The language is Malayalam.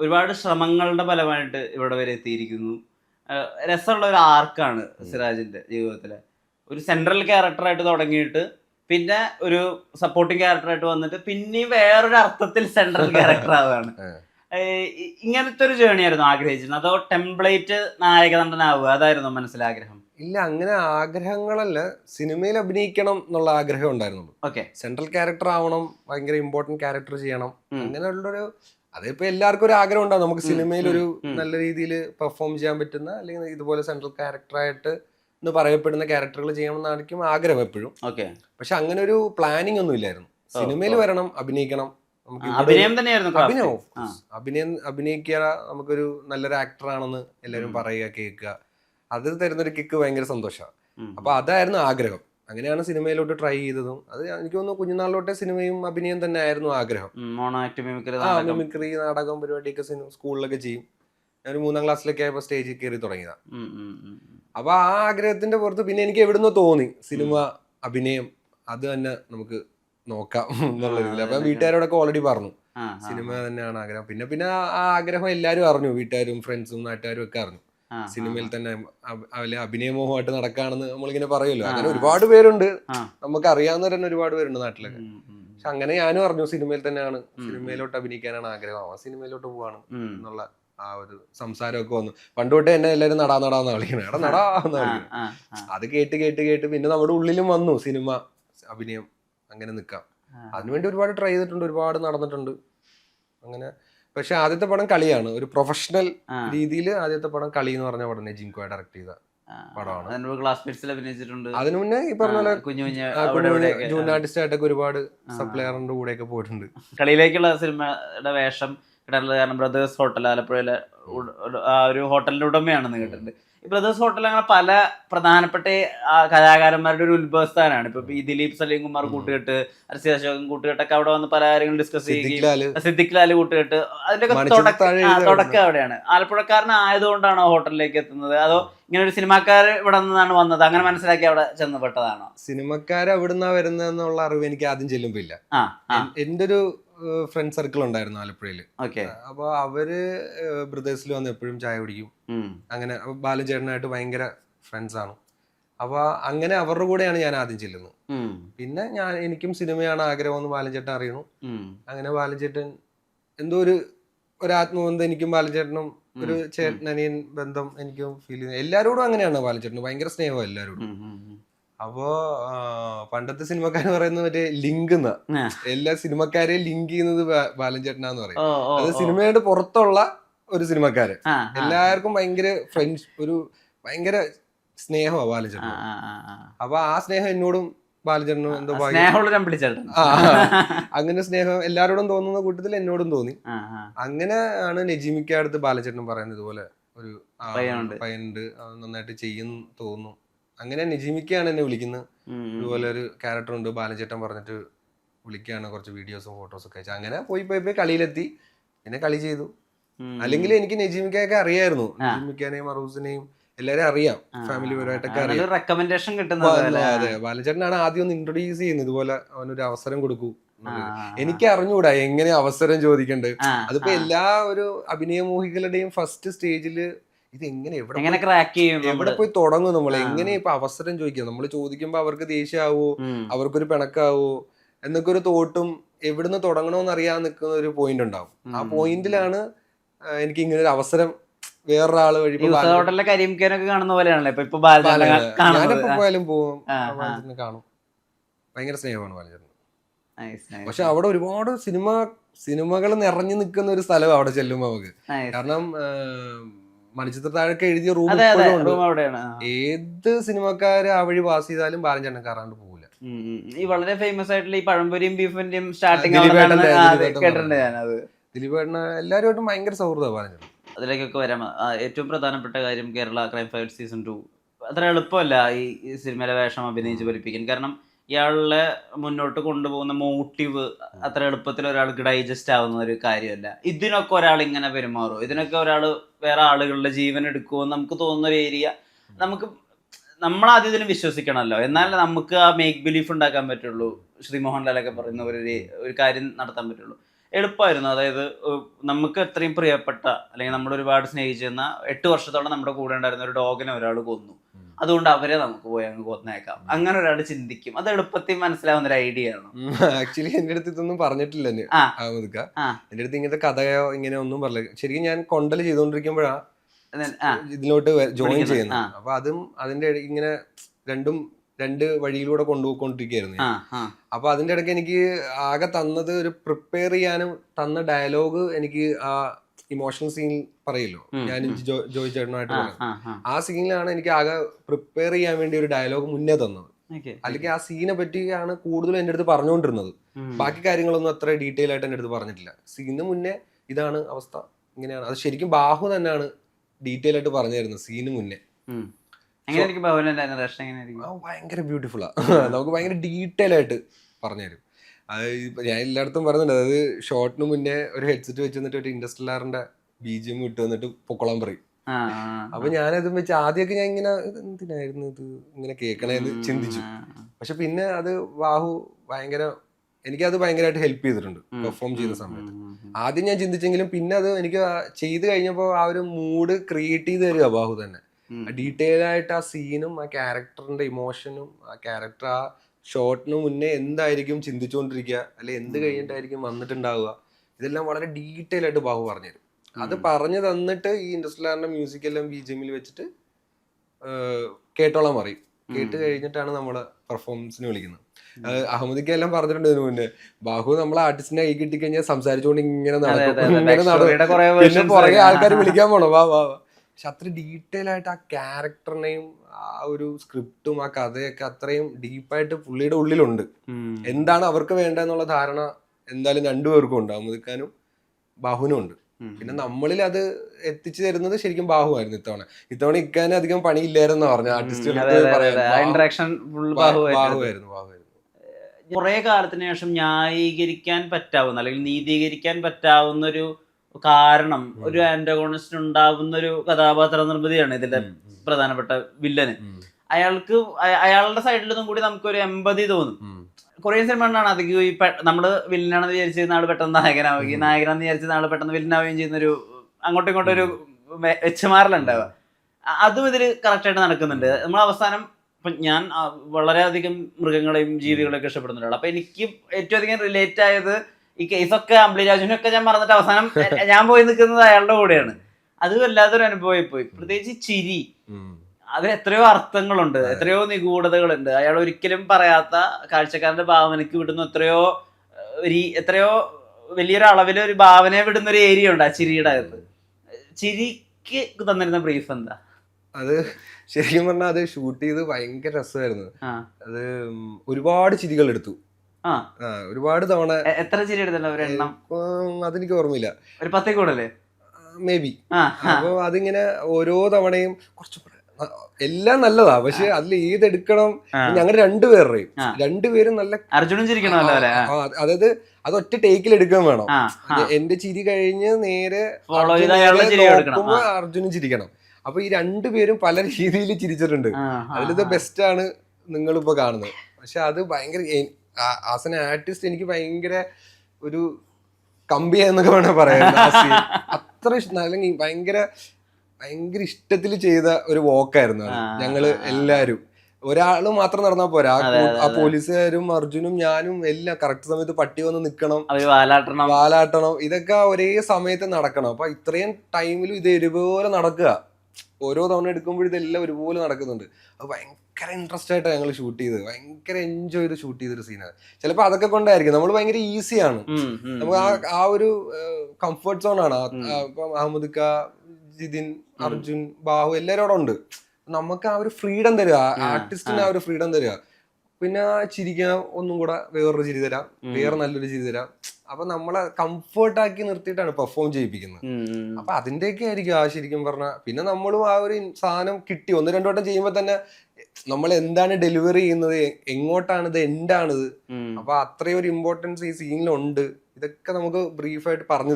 ഒരുപാട് ശ്രമങ്ങളുടെ ഫലമായിട്ട് ഇവിടെ വരെ എത്തിയിരിക്കുന്നു. രസമുള്ള ഒരു ആർക്കാണ് സിറാജിന്റെ ജീവിതത്തിലെ. ഒരു സെൻട്രൽ ക്യാരക്ടറായിട്ട് തുടങ്ങിയിട്ട് പിന്നെ ഒരു സപ്പോർട്ടിങ് ക്യാരക്ടറായിട്ട് വന്നിട്ട് പിന്നെയും വേറൊരു അർത്ഥത്തിൽ സെൻട്രൽ ക്യാരക്ടർ ആവുകയാണ്. ഇങ്ങനത്തെ ഒരു ജേണി ആയിരുന്നു ആഗ്രഹിച്ചിരുന്നത്. അതോ ടെംപ്ലേറ്റ് നായകനടനാവുക അതായിരുന്നു മനസ്സിലാഗ്രഹം ഇല്ല അങ്ങനെ ആഗ്രഹങ്ങളല്ല. സിനിമയിൽ അഭിനയിക്കണം എന്നുള്ള ആഗ്രഹം ഉണ്ടായിരുന്നു ഓക്കെ. സെൻട്രൽ ക്യാരക്ടർ ആവണം ഭയങ്കര ഇമ്പോർട്ടന്റ് ക്യാരക്ടർ ചെയ്യണം. അങ്ങനെയുള്ളൊരു അതിപ്പോ എല്ലാവർക്കും ഒരു ആഗ്രഹം ഉണ്ടാവും. നമുക്ക് സിനിമയിൽ ഒരു നല്ല രീതിയിൽ പെർഫോം ചെയ്യാൻ പറ്റുന്ന അല്ലെങ്കിൽ ഇതുപോലെ സെൻട്രൽ ക്യാരക്ടറായിട്ട് എന്ന് പറയപ്പെടുന്ന ക്യാരക്ടറുകൾ ചെയ്യണം എന്നായിരിക്കും ആഗ്രഹം എപ്പോഴും. ഓക്കെ പക്ഷെ അങ്ങനെ ഒരു പ്ലാനിങ് ഒന്നും ഇല്ലായിരുന്നു. സിനിമയിൽ വരണം അഭിനയിക്കണം. അഭിനയം തന്നെയായിരുന്നു അഭിനയം. അഭിനയം അഭിനയിക്കുക നമുക്കൊരു നല്ലൊരു ആക്ടർ ആണെന്ന് എല്ലാവരും. പറയുക കേൾക്കുക. അത് തരുന്നൊരു കിക്ക് ഭയങ്കര സന്തോഷമാണ്. അപ്പൊ അതായിരുന്നു ആഗ്രഹം. അങ്ങനെയാണ് സിനിമയിലോട്ട് ട്രൈ ചെയ്തതും. അത് എനിക്ക് തോന്നുന്നു കുഞ്ഞുനാളിലോട്ടെ സിനിമയും അഭിനയം തന്നെ ആയിരുന്നു ആഗ്രഹം. മിമിക്രി ആ നാടകം. മിമിക്രി നാടകം പരിപാടിയൊക്കെ സിനിമ സ്കൂളിലൊക്കെ ചെയ്യും. ഞാൻ ഒരു മൂന്നാം ക്ലാസ്സിലൊക്കെ ആയപ്പോൾ സ്റ്റേജിൽ കയറി തുടങ്ങിയതാ. ഉം, ഉം, ഉം, ഉം. അപ്പൊ ആ ആഗ്രഹത്തിന്റെ പുറത്ത് പിന്നെ എനിക്ക് എവിടുന്നോ തോന്നി സിനിമ അഭിനയം അത് തന്നെ നമുക്ക് നോക്കാം എന്നുള്ള രീതിയിൽ അപ്പൊ വീട്ടുകാരോടൊക്കെ ഓൾറെഡി പറഞ്ഞു. സിനിമ തന്നെയാണ് ആഗ്രഹം. പിന്നെ പിന്നെ ആ ആഗ്രഹം എല്ലാരും അറിഞ്ഞു. വീട്ടുകാരും ഫ്രണ്ട്സും നാട്ടുകാരും ഒക്കെ അറിഞ്ഞു. സിനിമയിൽ തന്നെ അവലെ അഭിനയമോഹമായിട്ട് നടക്കാണെന്ന് നമ്മളിങ്ങനെ പറയുമല്ലോ. അങ്ങനെ ഒരുപാട് പേരുണ്ട്. നമുക്ക് അറിയാവുന്നവർ തന്നെ ഒരുപാട് പേരുണ്ട് നാട്ടിലൊക്കെ. പക്ഷെ അങ്ങനെ ഞാനും അറിഞ്ഞു സിനിമയിൽ തന്നെയാണ്. സിനിമയിലോട്ട് അഭിനയിക്കാനാണ് ആഗ്രഹം. ആ സിനിമയിലോട്ട് പോവാണ് എന്നുള്ള ആ ഒരു സംസാരമൊക്കെ വന്നു. പണ്ട് തൊട്ടേ എന്നെ എല്ലാരും നടാ നടാന്ന് വിളിക്കണം. എടാ നടാ എന്ന് വിളിക്കണം. ആ, അത് കേട്ട് കേട്ട് കേട്ട് പിന്നെ നമ്മുടെ ഉള്ളിലും വന്നു സിനിമ അഭിനയം അങ്ങനെ നിൽക്കാം. അതിനുവേണ്ടി ഒരുപാട് ട്രൈ ചെയ്തിട്ടുണ്ട് ഒരുപാട് നടന്നിട്ടുണ്ട്. അങ്ങനെ പക്ഷെ ആദ്യത്തെ പടം കളിയാണ്. ഒരു പ്രൊഫഷണൽ രീതിയിൽ ആദ്യത്തെ പടം കളി എന്ന് പറഞ്ഞ പടം ജിംകോ ഡയറക്ട് ചെയ്ത പടമാണ്. ക്ലാസ്മേറ്റ്സിൽ അഭിനയിച്ചിട്ടുണ്ട്. അതിനു മുന്നേ ഈ പറഞ്ഞ പോലെ കുഞ്ഞു കുഞ്ഞു. ജൂനിയർ ആർട്ടിസ്റ്റ് ആയിട്ടൊക്കെ ഒരുപാട് സപ്ലയറിന്റെ കൂടെ ഒക്കെ പോയിട്ടുണ്ട്. കളിയിലേക്കുള്ള സിനിമയുടെ വേഷം കാരണം ബ്രദേഴ്സ് ഹോട്ടൽ ആലപ്പുഴയിലെ ആ ഒരു ഹോട്ടലിന്റെ ഉടമയാണെന്ന് കേട്ടിട്ടുണ്ട്. ബ്രദേഴ്സ് ഹോട്ടൽ അങ്ങനെ പല പ്രധാനപ്പെട്ട കലാകാരന്മാരുടെ ഒരു ഉത്ഭവസ്ഥാനാണ് ഇപ്പൊ ഈ ദിലീപ് സലീം കുമാർ കൂട്ടുകെട്ട് അരസി അശോകൻ കൂട്ടുകെട്ടൊക്കെ അവിടെ വന്ന് പല കാര്യങ്ങളും ഡിസ്കസ് ചെയ്യുകയും സിദ്ദിഖ് ലാൽ കൂട്ടുകെട്ട് അതിന്റെ മണിച്ചിത്രത്താഴ് തുടക്കം അവിടെയാണ്. ആലപ്പുഴക്കാരൻ ആലപ്പുഴക്കാരനായതുകൊണ്ടാണോ ഹോട്ടലിലേക്ക് എത്തുന്നത്? അതോ ഇങ്ങനെ ഒരു സിനിമാക്കാർ ഇവിടെ നിന്നാണ് വന്നത്? അങ്ങനെ മനസ്സിലാക്കി അവിടെ ചെന്നപ്പെട്ടതാണോ? സിനിമക്കാര് എവിടുന്നാ വരുന്നതെന്നുള്ള അറിവ് എനിക്ക് ആദ്യം ചെല്ലുമ്പോ ഇല്ല. എന്റെ ഒരു ഫ്രണ്ട് സർക്കിൾ ഉണ്ടായിരുന്നു ആലപ്പുഴയിൽ. ഓക്കെ. അപ്പൊ അവർ ബ്രദേഴ്സിൽ വന്ന് എപ്പോഴും ചായ കുടിക്കും. അങ്ങനെ ബാലൻ ചേട്ടനായിട്ട് ഭയങ്കര ഫ്രണ്ട്സ് ആണ്. അപ്പൊ അങ്ങനെ അവരുടെ കൂടെയാണ് ഞാൻ ആദ്യം ചെല്ലുന്നത്. പിന്നെ ഞാൻ എനിക്കും സിനിമയാണ് ആഗ്രഹം എന്ന് ബാലൻ ചേട്ടൻ അറിയണു അങ്ങനെ ബാലൻ ചേട്ടൻ എന്തോ ഒരു ഒരു ആത്മബന്ധം എനിക്കും ബാലൻ ചേട്ടനും ഒരു ചേട്ടനനിയൻ ബന്ധം എനിക്കും ഫീൽ ചെയ്യുന്നത് എല്ലാരോടും അങ്ങനെയാണ് ബാലൻ ചേട്ടന് ഭയങ്കര സ്നേഹം എല്ലാവരോടും അപ്പോ പണ്ടത്തെ സിനിമക്കാര് പറയുന്നത് മറ്റേ ലിങ്ക് എന്ന എല്ലാ സിനിമക്കാരെയും ലിങ്ക് ചെയ്യുന്നത് ബാലൻചേട്ടനാന്ന് ബാലൻ ചേട്ടനാന്ന് പറയും അത് സിനിമയുടെ പുറത്തുള്ള ഒരു സിനിമക്കാര്. ആ, ആ. എല്ലാവർക്കും ഭയങ്കര ഫ്രണ്ട്സ് ഒരു ഭയങ്കര സ്നേഹമാണ് ബാലചേട്ടൻ. അപ്പൊ ആ സ്നേഹം എന്നോടും ബാലചേട്ടനും എന്തോ അങ്ങനെ സ്നേഹം എല്ലാരോടും തോന്നുന്ന കൂട്ടത്തിൽ എന്നോടും തോന്നി. അങ്ങനെ ആണ് നജീമിക്ക അടുത്ത് ബാലചേട്ടൻ പറയുന്നത് ഇതുപോലെ ഒരു. പയ്യനുണ്ട്. നന്നായിട്ട് ചെയ്യുന്നു തോന്നുന്നു. അങ്ങനെ നിജിമിക്കാണ് എന്നെ വിളിക്കുന്നത്. ഇതുപോലെ ഒരു ക്യാരക്ടർ ഉണ്ട് ബാലചേട്ടൻ പറഞ്ഞിട്ട് വിളിക്കുകയാണ് കുറച്ച് വീഡിയോസും ഫോട്ടോസും ഒക്കെ അയച്ചു അങ്ങനെ പോയി പോയി പോയി കളിയിലെത്തി. പിന്നെ കളി ചെയ്തു. അല്ലെങ്കിൽ എനിക്ക് നെജിമിക്കൊക്കെ അറിയായിരുന്നു. നെജിമിക്കാനെയും അറൂസിനെയും എല്ലാരും അറിയാം. ഫാമിലി പരമായിട്ടൊക്കെ അറിയാം. റെക്കമെൻഡേഷൻ അതെ, ബാലചേട്ടനാണ് ആദ്യം ഒന്ന് ഇൻട്രൊഡ്യൂസ് ചെയ്യുന്നത്. ഇതുപോലെ അവനൊരു അവസരം കൊടുക്കൂ എനിക്ക് അറിഞ്ഞുകൂടാ എങ്ങനെ അവസരം ചോദിക്കണ്ട്. അതിപ്പോ എല്ലാ ഒരു അഭിനയമോഹികളുടെയും ഫസ്റ്റ് സ്റ്റേജിൽ ഇത് എങ്ങനെ എവിടെ ക്രാക്ക് ചെയ്യും എവിടെ പോയി തുടങ്ങും നമ്മൾ എങ്ങനെ ഇപ്പൊ അവസരം ചോദിക്കുക നമ്മൾ ചോദിക്കുമ്പോ അവർക്ക് ദേഷ്യമാവോ അവർക്കൊരു പിണക്കാവോ? എന്നൊക്കെ ഒരു തോട്ടും എവിടുന്ന് തുടങ്ങണമെന്ന് അറിയാൻ നിൽക്കുന്ന ഒരു പോയിന്റ് ഉണ്ടാവും. ആ പോയിന്റിലാണ് എനിക്ക് ഇങ്ങനെ ഒരു അവസരം വേറൊരാൾ വഴി കരിമിക്കാനൊക്കെ കാണുന്ന പോലെയാണല്ലോ? ഇപ്പൊ ഞാനെപ്പോ പോയാലും. ബാലചേട്ടനെ കാണും. ഭയങ്കര സ്നേഹമാണ് ബാലചന്ദ്രൻ. പക്ഷെ അവിടെ ഒരുപാട് സിനിമ സിനിമകൾ നിറഞ്ഞു നിൽക്കുന്ന ഒരു സ്ഥലം അവിടെ ചെല്ലുമ്പോ നമുക്ക്. Nice. കാരണം മണിച്ചിത്രത്താഴൊക്കെ എഴുതിയ റൂം ഏത് സിനിമക്കാര് ആ വഴി പാസ് ചെയ്താലും ബാലചേട്ടൻ കയറാണ്ട് പോകില്ല ഉം, ഉം. ഈ വളരെ ഫേമസ് ആയിട്ടുള്ള ഈ പഴംപൊരിയും ബീഫിന്റെയും സ്റ്റാർട്ടിങ് കേട്ടിട്ടുണ്ട് ഞാനത്. ദിലീപേട്ടന് എല്ലാവരുമായിട്ടും ഭയങ്കര സൗഹൃദമാണ് ബാലചേട്ടൻ അതിലേക്കൊക്കെ വരാം. ഏറ്റവും പ്രധാനപ്പെട്ട കാര്യം Kerala crime fight season two. അത്ര എളുപ്പമല്ല ഈ ഈ സിനിമയിലെ വേഷം അഭിനയിച്ച് പഠിപ്പിക്കാൻ. കാരണം ഇയാളെ മുന്നോട്ട് കൊണ്ടുപോകുന്ന മോട്ടീവ് അത്ര എളുപ്പത്തിൽ ഒരാൾക്ക് ഡൈജസ്റ്റ് ആവുന്ന ഒരു കാര്യമല്ല. ഇതിനൊക്കെ ഒരാൾ ഇങ്ങനെ പെരുമാറും? ഇതിനൊക്കെ ഒരാൾ വേറെ ആളുകളുടെ ജീവൻ എടുക്കുമോ നമുക്ക് തോന്നുന്ന ഒരു ഏരിയ നമുക്ക് നമ്മൾ ആദ്യം ഇതിന് വിശ്വസിക്കണമല്ലോ. എന്നാലേ നമുക്ക് ആ മേക്ക് ബിലീഫ് ഉണ്ടാക്കാൻ പറ്റുള്ളൂ. ശ്രീ മോഹൻലാലൊക്കെ പറയുന്ന ഒരു ഒരു കാര്യം നടത്താൻ പറ്റുള്ളൂ. എളുപ്പമായിരുന്നു. അതായത് നമുക്ക് എത്രയും പ്രിയപ്പെട്ട അല്ലെങ്കിൽ നമ്മൾ ഒരുപാട് സ്നേഹിച്ചിരുന്ന എട്ട് വർഷത്തോളം നമ്മുടെ കൂടെ ഉണ്ടായിരുന്ന ഒരു ഡോഗിനെ ഒരാൾ കൊന്നു. അതുകൊണ്ട് അവരെ നമുക്ക് പോയി അങ്ങ് കൊന്നേക്കാം. അങ്ങനെ ഒരാൾ ചിന്തിക്കും. അത് എളുപ്പത്തിൽ മനസ്സിലാവുന്ന ഒരു ഐഡിയ ആണ് ആക്ച്വലി എന്റെ അടുത്ത് ഇതൊന്നും പറഞ്ഞിട്ടില്ല. എന്റെ അടുത്ത് ഇങ്ങനത്തെ കഥയോ ഇങ്ങനെ ഒന്നും പറഞ്ഞില്ല. ശരിക്കും ഞാൻ കൊണ്ടൽ ചെയ്തോണ്ടിരിക്കുമ്പോഴാ then- ഇതിലോട്ട് ജോയിൻ. ചെയ്യുന്നത്. അപ്പൊ അതും അതിന്റെ ഇങ്ങനെ രണ്ടും രണ്ട് വഴിയിലൂടെ കൊണ്ടുപോയിക്കൊണ്ടിരിക്കുകയായിരുന്നു അപ്പൊ അതിന്റെ ഇടയ്ക്ക് എനിക്ക് ആകെ തന്നത് ഒരു പ്രിപ്പയർ ചെയ്യാനും തന്ന ഡയലോഗ് എനിക്ക് ആ ഇമോഷണൽ സീൻ പറയല്ലോ. ഞാൻ ജോയി ചേട്ടനുമായിട്ട് ആ ആ സീനിലാണ് എനിക്ക് ആകെ പ്രിപ്പയർ ചെയ്യാൻ വേണ്ടി ഒരു ഡയലോഗ് മുന്നേ തന്നത്. അല്ലെങ്കിൽ ആ സീനെ പറ്റിയാണ് കൂടുതലും എന്റെ അടുത്ത് പറഞ്ഞുകൊണ്ടിരുന്നത്. ബാക്കി കാര്യങ്ങളൊന്നും അത്ര ഡീറ്റെയിൽ ആയിട്ട് എന്റെ അടുത്ത് പറഞ്ഞിട്ടില്ല. സീന് മുന്നേ ഇതാണ് അവസ്ഥ ഇങ്ങനെയാണ്. അത് ശരിക്കും ബാഹു തന്നെയാണ് ഡീറ്റെയിൽ ആയിട്ട് പറഞ്ഞു തരുന്നത് സീന് മുന്നേ. ഭയങ്കര ബ്യൂട്ടിഫുൾ ആണ് നമുക്ക് ഭയങ്കര ഡീറ്റെയിൽ ആയിട്ട് പറഞ്ഞു തരും. അത് ഞാൻ എല്ലായിടത്തും പറയുന്നുണ്ട് അതായത് ഷോർട്ടിന് മുന്നേ ഒരു ഹെഡ്സെറ്റ് വെച്ച് വന്നിട്ട് ഒരു ഇൻഡസ്ട്രിയലാറിന്റെ ബി ജി എം ഇട്ട് വന്നിട്ട് പൊക്കോളാൻ പറയും അപ്പൊ ഞാനത് വെച്ച് ആദ്യമൊക്കെ ഞാൻ ഇങ്ങനെ എന്തിനായിരുന്നു ഇത്? ഇങ്ങനെ കേൾക്കണേന്ന് ചിന്തിച്ചു. പക്ഷെ പിന്നെ അത് ബാഹു ഭയങ്കര എനിക്കത് ഭയങ്കരമായിട്ട് ഹെൽപ്പ് ചെയ്തിട്ടുണ്ട് പെർഫോം ചെയ്ത ചെയ്യുന്ന സമയത്ത്. ആദ്യം ഞാൻ ചിന്തിച്ചെങ്കിലും പിന്നെ അത് എനിക്ക് ചെയ്ത് കഴിഞ്ഞപ്പോൾ ആ ഒരു മൂഡ് ക്രിയേറ്റ് ചെയ്ത് തരിക ബാഹു തന്നെ. ഡീറ്റെയിൽ ആയിട്ട് ആ സീനും ആ ക്യാരക്ടറിന്റെ ഇമോഷനും ആ ക്യാരക്ടർ ആ ഷോട്ടിന് മുന്നേ എന്തായിരിക്കും ചിന്തിച്ചുകൊണ്ടിരിക്കുക അല്ലെ എന്ത് കഴിഞ്ഞിട്ടായിരിക്കും വന്നിട്ടുണ്ടാവുക ഇതെല്ലാം വളരെ ഡീറ്റെയിൽ ആയിട്ട് ബാഹു പറഞ്ഞുതരും. അത് പറഞ്ഞു തന്നിട്ട് ഈ ഇൻഡസ്ട്രിയലാറിന്റെ മ്യൂസിക് എല്ലാം ബി ജെമിൽ എമ്മിൽ വെച്ചിട്ട് കേട്ടോളാൻ പറയും. കേട്ട് കഴിഞ്ഞിട്ടാണ് നമ്മൾ പെർഫോമൻസിന് വിളിക്കുന്നത്. അഹമ്മദിക്ക് എല്ലാം പറഞ്ഞിട്ടുണ്ട് ഇതിനു മുന്നേ. ബാഹു നമ്മളെ ആർട്ടിസ്റ്റിനെ കൈ കിട്ടിക്കഴിഞ്ഞാൽ സംസാരിച്ചുകൊണ്ട് ഇങ്ങനെ നടക്കും. ഇങ്ങനെ നടക്കും. കുറേ പിന്നെ പുറകെ ആൾക്കാർ വിളിക്കാൻ പോണോ. വാ വാ. പക്ഷെ അത്ര ഡീറ്റെയിൽ ആയിട്ട് ആ ക്യാരക്ടറിനെയും ആ ഒരു സ്ക്രിപ്റ്റും ആ കഥയൊക്കെ അത്രയും ഡീപ്പായിട്ട് പുള്ളിയുടെ ഉള്ളിലുണ്ട്. എന്താണ് അവർക്ക് വേണ്ടതെന്നുള്ള ധാരണ എന്തായാലും രണ്ടുപേർക്കും ഉണ്ട്. അമുദിക്കാനും ബാഹുവിനും ഉണ്ട്. പിന്നെ നമ്മളിൽ അത് എത്തിച്ചു തരുന്നത് ശരിക്കും ബാഹുവായിരുന്നു ഇത്തവണ. ഇത്തവണ ഇക്കാനും അധികം പണിയില്ലായിരുന്നു പറഞ്ഞു ആർട്ടിസ്റ്റ് കുറെ കാലത്തിന് ശേഷം ന്യായീകരിക്കാൻ പറ്റാവുന്ന അല്ലെങ്കിൽ നീതീകരിക്കാൻ പറ്റാവുന്ന ഒരു കാരണം ഒരു ആന്റഗോണിസ്റ്റ് ഉണ്ടാവുന്ന ഒരു കഥാപാത്ര നിർമ്മിതിയാണ് ഇതിന്റെ പ്രധാനപ്പെട്ട വില്ലന്. അയാൾക്ക് അയാളുടെ സൈഡിൽ നിന്നും കൂടി നമുക്കൊരു എമ്പതി തോന്നും. കൊറിയൻ സിനിമ കൊണ്ടാണ് അധികം ഈ നമ്മൾ വില്ലനാണെന്ന് വിചാരിച്ചിരുന്ന ആൾ പെട്ടെന്ന് നായകനാവുകയും നായകനാണെന്ന് വിചാരിച്ചിരുന്ന ആൾ പെട്ടെന്ന് വില്ലനാവുകയും ചെയ്യുന്ന ഒരു അങ്ങോട്ടും ഇങ്ങോട്ടും ഒരു വെച്ചമാറലുണ്ടാവുക. അതും ഇതിൽ കറക്റ്റായിട്ട് നടക്കുന്നുണ്ട്. നമ്മൾ അവസാനം ഇപ്പൊ ഞാൻ വളരെയധികം മൃഗങ്ങളെയും ജീവികളെയൊക്കെ ഇഷ്ടപ്പെടുന്ന ഒരാളാണ് അപ്പൊ എനിക്ക് ഏറ്റവും അധികം റിലേറ്റ് ആയത് ഈ കേസൊക്കെ അമ്പിളിരാജുവിനൊക്കെ ഞാൻ മറന്നിട്ട് അവസാനം ഞാൻ പോയി നിൽക്കുന്നത് അയാളുടെ കൂടെയാണ്. അത് വല്ലാത്തൊരു അനുഭവമായി പോയി. പ്രത്യേകിച്ച് ചിരി. അതിൽ എത്രയോ അർത്ഥങ്ങളുണ്ട് എത്രയോ നിഗൂഢതകളുണ്ട്. അയാൾ ഒരിക്കലും പറയാത്ത കാഴ്ചക്കാരന്റെ ഭാവനയ്ക്ക് വിടുന്ന എത്രയോ എത്രയോ വലിയൊരു അളവിൽ ഒരു ഭാവനയെ വിടുന്ന ഒരു ഏരിയ ഉണ്ട് ആ ചിരിയുടെ അകത്ത്. ചിരിക്ക് തന്നിരുന്ന ബ്രീഫ് എന്താ? അത് ശരിക്കും പറഞ്ഞാൽ അത് ഷൂട്ട് ചെയ്ത് ഭയങ്കര രസമായിരുന്നു. അത് ഒരുപാട് ചിരികൾ എടുത്തു. ഒരുപാട് തവണ എത്ര ചിരി എടുത്തല്ലോ ഒരു എണ്ണം? ഉം, അതെനിക്ക് ഓർമ്മയില്ല. ഒരു പത്തേ കൂടല്ലേ മേ ബി ആ ആ. അപ്പൊ അതിങ്ങനെ ഓരോ തവണയും കുറച്ച് എല്ലാം നല്ലതാ. പക്ഷെ അതിൽ ഏതെടുക്കണം. ഞങ്ങൾ രണ്ടുപേരുടെയും. രണ്ടുപേരും നല്ല അർജുനും ചിരിക്കണം അതായത് അത് ഒറ്റ ടേക്കിൽ എടുക്കാൻ വേണം. എന്റെ ചിരി കഴിഞ്ഞ് നേരെ അർജുനും ചിരിക്കണം. അപ്പൊ ഈ രണ്ടുപേരും പല രീതിയിൽ ചിരിച്ചിട്ടുണ്ട്. അതിലത്. ബെസ്റ്റ് ആണ് നിങ്ങൾ ഇപ്പൊ കാണുന്നത്. പക്ഷെ അത് ഭയങ്കര ആസ് എൻ ആർട്ടിസ്റ്റ് എനിക്ക് ഭയങ്കര ഒരു കമ്പി എന്നൊക്കെ വേണേ പറയാം. അത്ര ഇഷ്ടം. അല്ലെങ്കിൽ ഭയങ്കര ഭയങ്കര ഇഷ്ടത്തിൽ ചെയ്ത ഒരു വോക്കായിരുന്നു ഞങ്ങൾ. എല്ലാരും. ഒരാൾ മാത്രം നടന്നാ പോരാ. ആ. പോലീസുകാരും അർജുനും ഞാനും എല്ലാം കറക്റ്റ് സമയത്ത് പട്ടി വന്ന് നിക്കണം. വാലാട്ടണം. വാലാട്ടണം. ഇതൊക്കെ ഒരേ സമയത്ത് നടക്കണം. അപ്പൊ ഇത്രയും ടൈമിലും ഇത് ഒരുപോലെ നടക്കുക. ഓരോ തവണ എടുക്കുമ്പോഴും ഇതെല്ലാം ഒരുപോലെ നടക്കുന്നുണ്ട്. അത് ഭയങ്കര ഇൻട്രസ്റ്റ് ആയിട്ടാണ് ഞങ്ങൾ ഷൂട്ട് ചെയ്തത്. ഭയങ്കര എൻജോയ് ചെയ്ത് ഷൂട്ട് ചെയ്തൊരു സീനാണ് ചിലപ്പോൾ അതൊക്കെ കൊണ്ടായിരിക്കും. നമ്മൾ ഭയങ്കര ഈസിയാണ് നമുക്ക് ആ. ആ ഒരു കംഫർട്ട് സോൺ ആണ്. ഇപ്പം അഹമ്മദ് ഖാ ജിതിൻ അർജുൻ ബാഹു എല്ലാവരും അവിടെ ഉണ്ട്. നമുക്ക് ആ ഒരു ഫ്രീഡം തരിക. ആർട്ടിസ്റ്റിന് ആ. ഒരു ഫ്രീഡം തരിക. പിന്നെ ചിരിക്കാൻ ഒന്നും കൂടെ വേറൊരു ചിരി തരാം. വേറെ നല്ലൊരു ചിരി തരാം. അപ്പൊ നമ്മളെ കംഫർട്ട് ആക്കി നിർത്തിയിട്ടാണ് പെർഫോം ചെയ്യിപ്പിക്കുന്നത്. അപ്പൊ അതിന്റെയൊക്കെ ആയിരിക്കും ആ ശരിക്കും പറഞ്ഞ. പിന്നെ നമ്മളും ആ ഒരു സാധനം കിട്ടി. ഒന്ന് രണ്ടു വട്ടം ചെയ്യുമ്പോൾ തന്നെ നമ്മൾ എന്താണ് ഡെലിവറി ചെയ്യുന്നത്? എങ്ങോട്ടാണിത്? എങ്ങോട്ടാണ് ഇത് എന്താണിത്. അപ്പൊ അത്രയും ഒരു ഇമ്പോർട്ടൻസ് ഈ സീനിലുണ്ട് ഇതൊക്കെ നമുക്ക് ബ്രീഫായിട്ട് പറഞ്ഞു